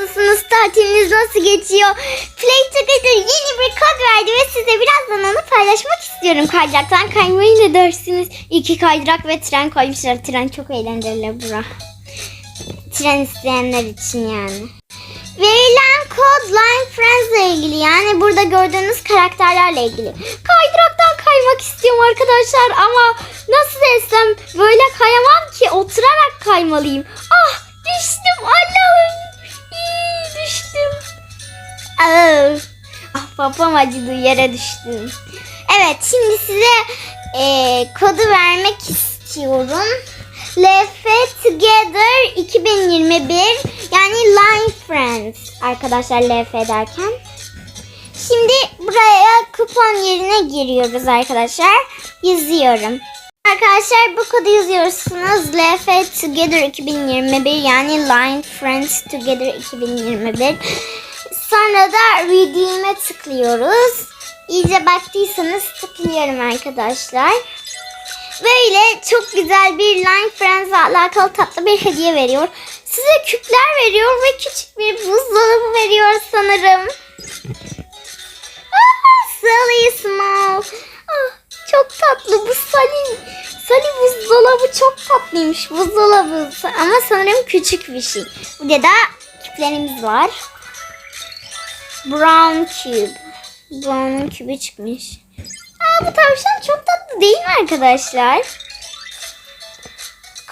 nasılsınız? Tatiliniz nasıl geçiyor? Play Together yeni bir kod verdi ve size birazdan onu paylaşmak istiyorum. Kaydıraktan kaymayı ne dersiniz? İki kaydırak ve tren koymuşlar. Tren çok eğlenceli bura. Tren isteyenler için yani. Verilen kod Line Friends ile ilgili yani burada gördüğünüz karakterlerle ilgili. Kaydıraktan kaymak istiyorum arkadaşlar ama nasıl desem böyle kayamam ki oturarak kaymalıyım. Ah düştüm Allah'ım. Babam acıdı yere düştüm. Evet şimdi size eee, kodu vermek istiyorum. LF Together 2021 yani Line Friends arkadaşlar LF derken. Şimdi buraya kupon yerine giriyoruz arkadaşlar. Yazıyorum. Arkadaşlar bu kodu yazıyorsunuz. LF Together 2021 yani Line Friends Together 2021. Sonra da Redeem'e tıklıyoruz. İyice baktıysanız tıklıyorum arkadaşlar. Böyle çok güzel bir Line Friends'le alakalı tatlı bir hediye veriyor. Size küpler veriyor ve küçük bir buzdolabı veriyor sanırım. Ah, Sally Small. Ah, çok tatlı bu Sally. Sally buzdolabı çok tatlıymış. Buzdolabı ama sanırım küçük bir şey. Burada da küplerimiz var. Brown Cube. Brown'un kübü çıkmış. Aa, bu tavşan çok tatlı değil mi arkadaşlar?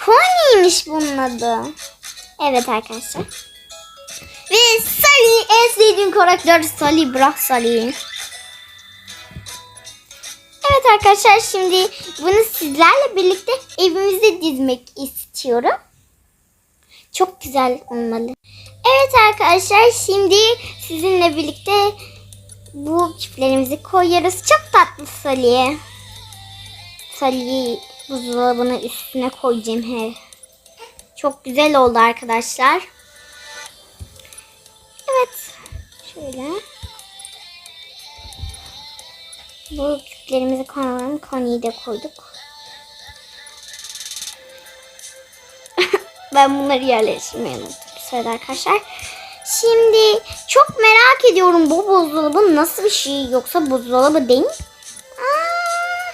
Connie'ymiş bunun adı. Evet arkadaşlar. Ve Sally en sevdiğim karakter Sally. Bırak Sally. Evet arkadaşlar şimdi bunu sizlerle birlikte evimizde dizmek istiyorum. Çok güzel olmalı. Evet arkadaşlar şimdi sizinle birlikte bu çiftlerimizi koyuyoruz. Çok tatlı Salih'e. Salih'i buzdolabının üstüne koyacağım he. Çok güzel oldu arkadaşlar. Evet. Şöyle. Bu küplerimizi koyalım. Koniyi de koyduk. Ben bunları yerleştirmeyi unuttum. Arkadaşlar. Şimdi çok merak ediyorum bu buzdolabı nasıl bir şey yoksa buzdolabı değil mi? Aa,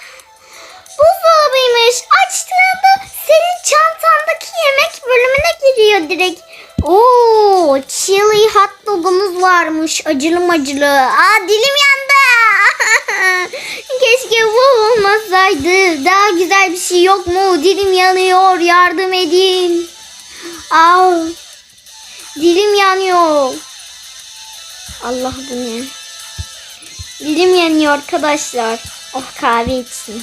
buzdolabıymış. Açtığında senin çantandaki yemek bölümüne giriyor direkt. Oo, chili hot dogumuz varmış. Acılı macılı. Aa dilim yandı. Keşke bu olmasaydı. Daha güzel bir şey yok mu? Dilim yanıyor. Yardım edin. Aa, dilim yanıyor. Allah bu ne? Dilim yanıyor arkadaşlar. Oh kahve içsin.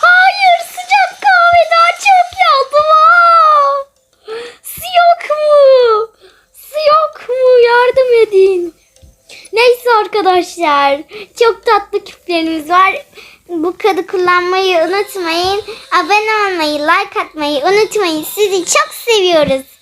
Hayır sıcak kahve daha çok yandım. Su yok mu? Su yok mu? Yardım edin. Neyse arkadaşlar. Çok tatlı küplerimiz var. Bu kodu kullanmayı unutmayın. Abone olmayı, like atmayı unutmayın. Sizi çok seviyoruz.